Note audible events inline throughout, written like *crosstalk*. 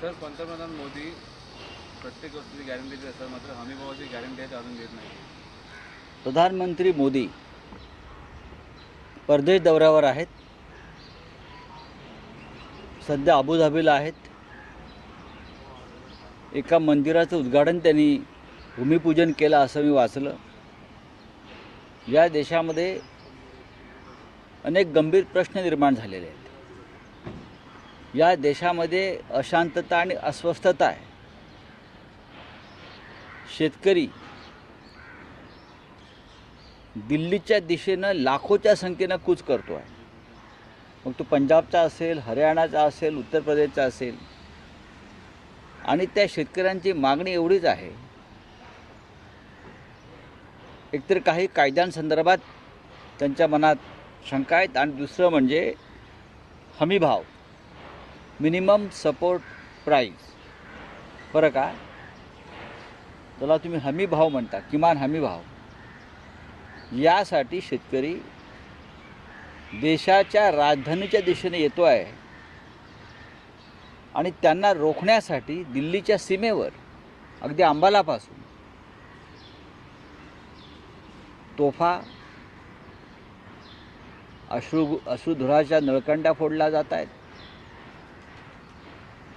Sir पंतप्रधान मोदी प्रत्येक गोष्टीची गॅरंटी देत असतात मात्र हमी भावाची गॅरंटी आहे ते अजून देत नाही प्रधानमंत्री मोदी परदेश दौऱ्यावर आहेत. सध्या अबुधाबीला आहेत. एका मंदिराचं उद्घाटन त्यांनी भूमिपूजन केलं असं मी वाचलं. या देशामध्ये अनेक गंभीर प्रश्न निर्माण झालेले आहेत. या देशामध्ये अशांतता आणि अस्वस्थता आहे. शेतकरी दिल्लीच्या दिशेनं लाखोच्या संख्येनं कूच करतो आहे. मग तो पंजाबचा असेल हरियाणाचा असेल उत्तर प्रदेशचा असेल आणि त्या शेतकऱ्यांची मागणी एवढीच आहे. एकतर काही कायद्यांसंदर्भात त्यांच्या मनात शंका आहेत आणि दुसरं म्हणजे हमीभाव. मिनिमम सपोर्ट प्राईस बरं का? त्याला तुम्ही हमी भाव म्हणता किमान हमी भाव. यासाठी शेतकरी देशाच्या राजधानीच्या दिशेने येतो आहे. आणि त्यांना रोखण्यासाठी दिल्लीच्या सीमेवर अगदी अंबालापासून तोफा अश्रू अश्रुधुराच्या नळकंड्या फोडल्या जात आहेत.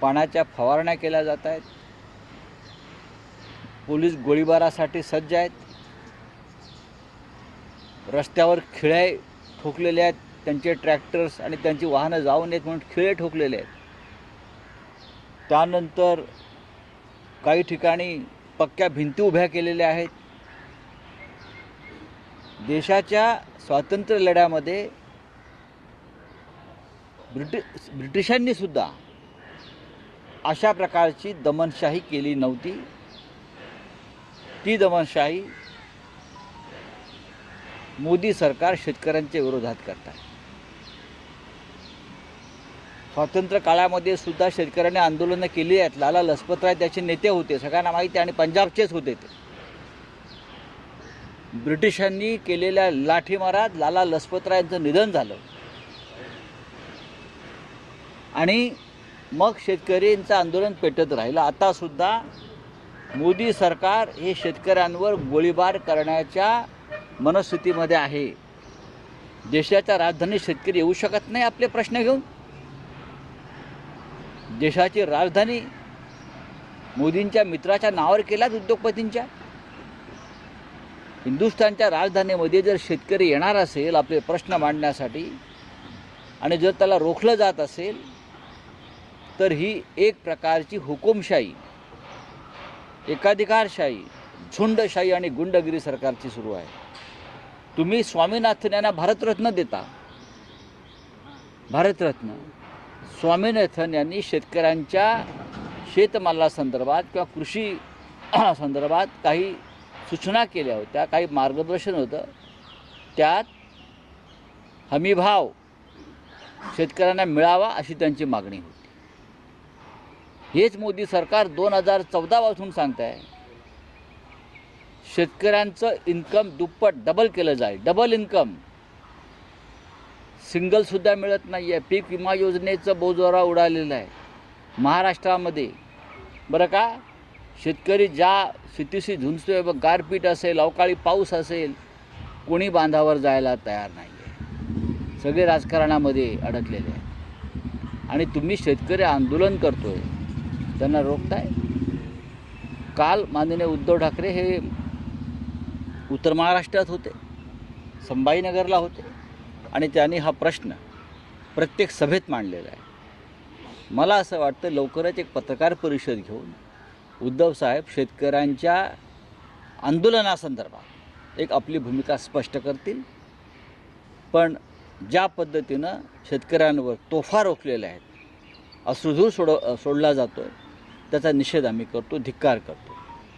पाण्याच्या फवारण्या केल्या जात आहेत. पोलीस गोळीबारासाठी सज्ज आहेत. रस्त्यावर खिळे ठोकलेले आहेत. त्यांचे ट्रॅक्टर्स आणि त्यांची वाहनं जाऊ नयेत म्हणून खिळे ठोकलेले आहेत. त्यानंतर काही ठिकाणी पक्क्या भिंती उभ्या केलेल्या आहेत. देशाच्या स्वातंत्र्य लढ्यामध्ये ब्रिटि ब्रिटिशांनी सुद्धा अशा प्रकारची दमनशाही केली नव्हती. ती दमनशाही मोदी सरकार शेतकऱ्यांच्या विरोधात करत आहे स्वातंत्र्य काळामध्ये सुद्धा शेतकऱ्यांनी आंदोलनं केली आहेत. लाला लजपतराय त्याचे नेते होते. सगळ्यांना माहिती आहे आणि पंजाबचेच होते ते. ब्रिटिशांनी केलेल्या लाठीमारात लाला लजपतरायांचं निधन झालं. आणि मग शेतकऱ्यांचं आंदोलन पेटत राहिलं. आतासुद्धा मोदी सरकार हे शेतकऱ्यांवर गोळीबार करण्याच्या मनस्थितीमध्ये आहे. देशाच्या राजधानीत शेतकरी येऊ शकत नाही आपले प्रश्न घेऊन. देशाची राजधानी मोदींच्या मित्राच्या नावावर केल्यात उद्योगपतींच्या. हिंदुस्थानच्या राजधानीमध्ये जर शेतकरी येणार असेल आपले प्रश्न मांडण्यासाठी आणि जर त्याला रोखलं जात असेल तर ही एक प्रकारची हुकुमशाही एकाधिकारशाही झुंडशाही आणि गुंडगिरी सरकारची सुरू आहे. तुम्ही स्वामीनाथन यांना भारतरत्न देता. भारतरत्न. स्वामीनाथन यांनी शेतकऱ्यांच्या शेतमालासंदर्भात किंवा कृषी *clears throat* संदर्भात काही सूचना केल्या होत्या काही मार्गदर्शन होतं. त्यात हमीभाव शेतकऱ्यांना मिळावा अशी त्यांची मागणी होती. हेच मोदी सरकार दोन हजार चौदापासून सांगत आहे शेतकऱ्यांचं इन्कम दुप्पट डबल केलं जाईल. डबल इन्कम सिंगलसुद्धा मिळत नाही आहे पीक विमा योजनेचं बोजोरा उडालेलं आहे. महाराष्ट्रामध्ये. बरं का? शेतकरी ज्या स्थितीशी झुंजतोय व गारपीट असेल अवकाळी पाऊस असेल कोणी बांधावर जायला तयार नाही आहे सगळे राजकारणामध्ये अडकलेले आहे आणि तुम्ही शेतकरी आंदोलन करतोय. त्यांना रोखताय. काल माननीय उद्धव ठाकरे हे उत्तर महाराष्ट्रात होते संभाजीनगरला होते आणि त्यांनी हा प्रश्न प्रत्येक सभेत मांडलेला आहे. मला असं वाटतं लवकरच एक पत्रकार परिषद घेऊन उद्धव साहेब शेतकऱ्यांच्या आंदोलनासंदर्भात एक आपली भूमिका स्पष्ट करतील. पण ज्या पद्धतीनं शेतकऱ्यांवर तोफा रोखलेल्या आहेत अश्रुधूर सोड सोडला जातो आहे त्याचा निषेध आम्ही करतो धिक्कार करतो.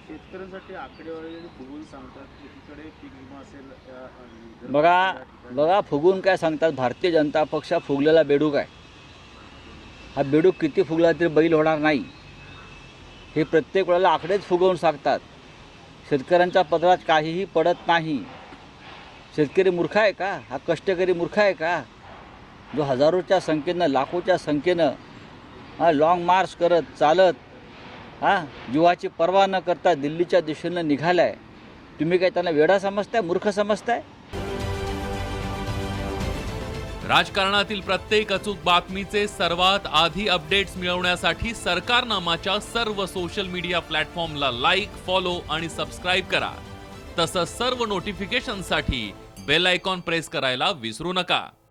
शेतकऱ्यांसाठी आकडेवारी फुगून सांगतात एकीकडे पीक विमा असेल त्या, अं, बघा बघा फुगून काय सांगतात भारतीय जनता पक्ष फुगलेला बेडूक आहे. हा बेडूक किती फुगला तरी बैल होणार नाही. हे प्रत्येक वेळेला आकडेच फुगवून सांगतात. शेतकऱ्यांच्या पदरात काहीही पडत नाही. शेतकरी मूर्ख आहे का? हा कष्टकरी मूर्ख आहे का? जो हजारोच्या संख्येनं लाखोच्या संख्येनं हा लॉंग मार्च करत चालत हा जीवाची पर्वा न करता दिल्लीच्या दिशेनं निघालाय. तुम्ही काय त्यांना वेडा समजताय मूर्ख समजताय? राजकारणातील प्रत्येक अचूक बातमीचे सर्वात आधी अपडेट्स मिळवण्यासाठी सरकारनामाच्या सर्व सोशल मीडिया प्लॅटफॉर्मला लाईक फॉलो आणि सबस्क्राईब करा. तसंच सर्व नोटिफिकेशनसाठी बेल आयकॉन प्रेस करायला विसरू नका.